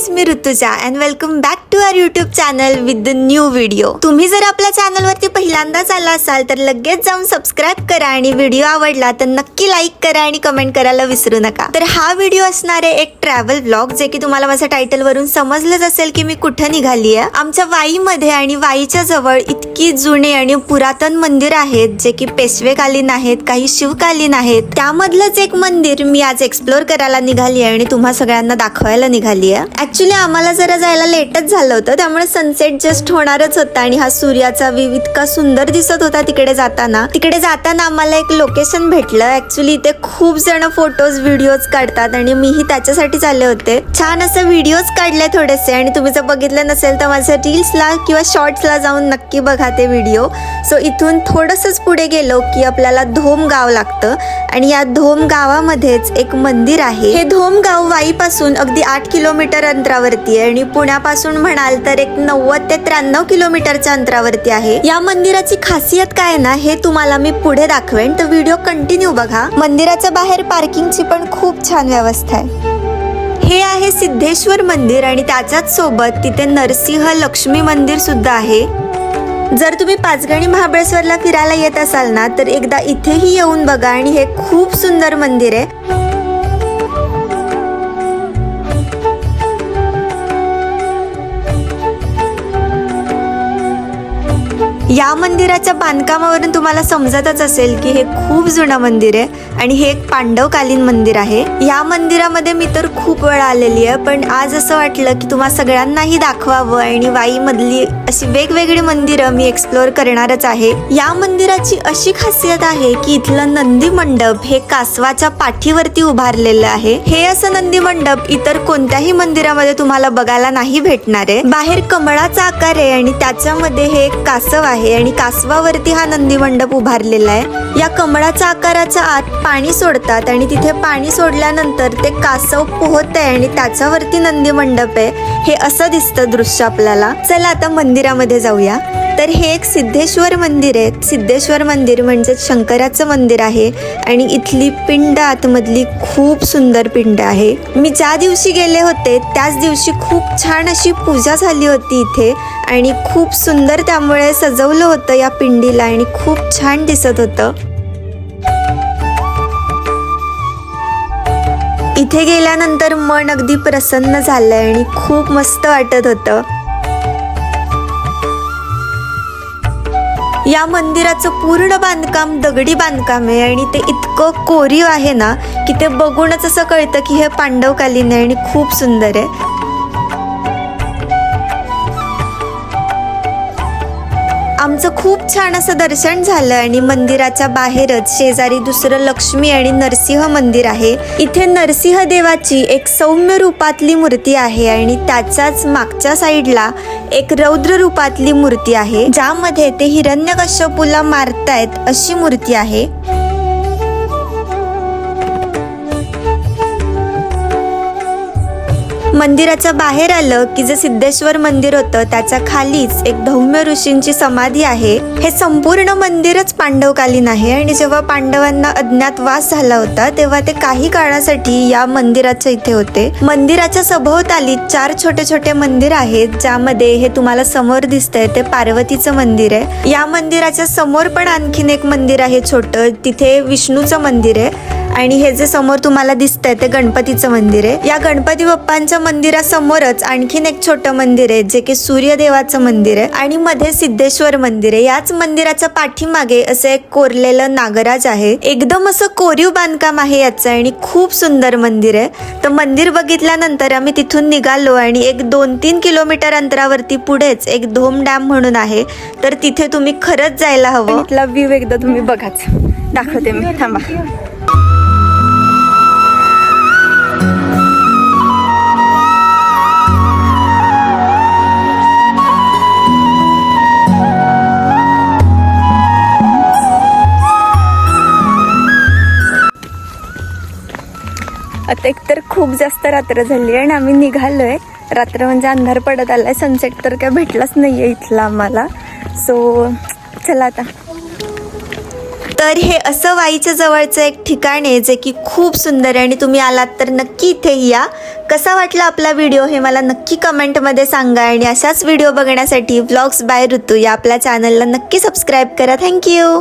Guys me Rutuja and welcome back to our YouTube channel with the new video तुम्ही जर आपल्या चॅनलवरती पहिल्यांदाच आला असाल तर लगेच जाऊन सबस्क्राईब करा आणि व्हिडिओ आवडला तर नक्की लाईक करा आणि कमेंट करायला विसरू नका. तर हा व्हिडिओ असणार आहे एक ट्रॅव्हल ब्लॉग जे की तुम्हाला माझ्या टायटलवरून समजलंच असेल की मी कुठं निघाली आहे आमच्या वाईमध्ये आणि वाईच्या जवळ इतकी जुने आणि पुरातन मंदिर आहेत जे की पेशवेकालीन आहेत काही शिवकालीन आहेत. त्यामधलंच एक मंदिर मी आज एक्सप्लोर करायला निघाली आहे आणि तुम्हा सगळ्यांना दाखवायला निघाली आहे ॲक्च्युली आम्हाला जरा जायला लेटच झालं होतं. त्यामुळे सनसेट जस्ट होणारच होता आणि हा सूर्याचा व्यू इतका सुंदर दिसत होता तिकडे जाताना. तिकडे जाताना आम्हाला एक लोकेशन भेटलं. ऍक्च्युली इथे खूप जण फोटोज व्हिडिओज काढतात आणि मीही त्याच्यासाठी आले होते. छान असं व्हिडिओज काढले थोडेसे आणि तुम्ही जर बघितलं नसेल तर माझ्या रील्सला किंवा शॉर्ट्सला जाऊन नक्की बघा ते व्हिडिओ सो इथून थोडंसंच पुढे गेलो की आपल्याला धोम गाव लागतं आणि या धोम गावामध्येच एक मंदिर आहे. हे धोम गाव वाईपासून अगदी आठ किलोमीटर अंतरावरती आहे. आणि पुण्यापासून म्हणाल तर एक नव्वद ते त्र्याण्णव किलोमीटरच्या अंतरावरती आहे. या मंदिराची खासियत काय आहे ना हे तुम्हाला मी पुढे दाखवेन. तर व्हिडिओ कंटिन्यू बघा. मंदिराच्या बाहेर पार्किंगची पण खूप छान व्यवस्था आहे. हे आहे सिद्धेश्वर मंदिर आणि त्याच्याच सोबत तिथे नरसिंह लक्ष्मी मंदिर सुद्धा आहे. जर तुम्ही पाचगणी महाबळेश्वरला फिरायला येत असाल ना तर एकदा इथेही येऊन बघा आणि हे खूप सुंदर मंदिर आहे. या मंदिराच्या बांधकामावरून तुम्हाला समजतच असेल की हे खूप जुनं मंदिर आहे आणि हे एक पांडवकालीन मंदिर आहे. या मंदिरामध्ये मी तर खूप वेळा आलेली आहे पण आज असं वाटलं की तुम्हा सगळ्यांनाही दाखवावं आणि वाईमधली अशी वेगवेगळी मंदिरं मी एक्सप्लोअर करणारच आहे. या मंदिराची अशी खासियत आहे की इथलं नंदी मंडप हे कासवाच्या पाठीवरती उभारलेलं आहे. हे असं नंदी मंडप इतर कोणत्याही मंदिरामध्ये तुम्हाला बघायला नाही भेटणार आहे. बाहेर कमळाचा आकार आहे आणि त्याच्यामध्ये हे एक कासव आहे. आणि कासवावरती हा नंदी मंडप उभारलेला आहे. या कमळाच्या आकाराच्या आत पाणी सोडतात आणि तिथे पाणी सोडल्यानंतर ते कासव पोहत आहे आणि त्याच्यावरती नंदी मंडप आहे. हे असं दिसतं दृश्य आपल्याला. चला आता मंदिरामध्ये जाऊया. तर हे एक सिद्धेश्वर मंदिर आहे. सिद्धेश्वर मंदिर म्हणजे शंकराचं मंदिर आहे आणि इथली पिंड आतमधली खूप सुंदर पिंड आहे. मी ज्या दिवशी गेले होते त्याच दिवशी खूप छान अशी पूजा झाली होती इथे आणि खूप सुंदर त्यामुळे सजवलं होतं या पिंडीला आणि खूप छान दिसत होतं. इथे गेल्यानंतर मन अगदी प्रसन्न झालंय आणि खूप मस्त वाटत होतं. या मंदिराचं पूर्ण बांधकाम दगडी बांधकाम आहे आणि ते इतकं कोरीव आहे ना की ते बघूनच असं कळतं की हे पांडवकालीन आहे आणि खूप सुंदर आहे. त्यांचं खूप छान असं दर्शन झालं आणि मंदिराच्या बाहेरच शेजारी दुसरं लक्ष्मी आणि नरसिंह मंदिर आहे. इथे नरसिंह देवाची एक सौम्य रूपातली मूर्ती आहे आणि त्याच्याच मागच्या साईडला एक रौद्र रूपातली मूर्ती आहे. ज्यामध्ये ते हिरण्यकश्यपूला मारतायत अशी मूर्ती आहे. मंदिराच्या बाहेर आलं की जे सिद्धेश्वर मंदिर होतं त्याच्या खालीच एक धौम्य ऋषींची समाधी आहे. हे संपूर्ण मंदिरच पांडवकालीन आहे आणि जेव्हा पांडवांना अज्ञातवास झाला होता तेव्हा ते काही काळासाठी या मंदिराच्या इथे होते. मंदिराच्या सभोवताली चार छोटे छोटे मंदिर आहेत ज्यामध्ये हे तुम्हाला समोर दिसतंय ते पार्वतीचं मंदिर आहे. या मंदिराच्या समोर पण आणखीन एक मंदिर आहे छोटं तिथे विष्णूचं मंदिर आहे. आणि हे जे समोर तुम्हाला दिसतंय ते गणपतीचं मंदिर आहे. या गणपती बाप्पांच्या मंदिरासमोरच आणखीन एक छोटं मंदिर आहे जे की सूर्यदेवाचं मंदिर आहे आणि मध्ये सिद्धेश्वर मंदिर आहे. याच मंदिराच्या पाठीमागे असं एक कोरलेलं नागराज आहे. एकदम असं कोरीव बांधकाम आहे याचं आणि खूप सुंदर मंदिर आहे. तर मंदिर बघितल्यानंतर आम्ही तिथून निघालो आणि एक दोन तीन किलोमीटर अंतरावरती पुढेच एक धोम डॅम म्हणून आहे. तर तिथे तुम्ही खरंच जायला हवं. व्ह्यू एकदा तुम्ही बघाच. दाखवते मी. थांबा. आता एकतर खूप जास्त रात्र झाली आहे आणि आम्ही निघालोय. रात्र म्हणजे अंधार पडत आलाय. सनसेट तर काय भेटलाच नाहीये इथला आम्हाला. सो चला आता. तर हे असं वाईच्या जवळचं एक ठिकाण आहे जे की खूप सुंदर आहे आणि तुम्ही आलात तर नक्की इथे या. कसा वाटला आपला व्हिडिओ हे मला नक्की कमेंटमध्ये सांगा आणि अशाच व्हिडिओ बघण्यासाठी व्लॉग्स बाय ऋतू या आपल्या चॅनलला नक्की सबस्क्राईब करा. थँक्यू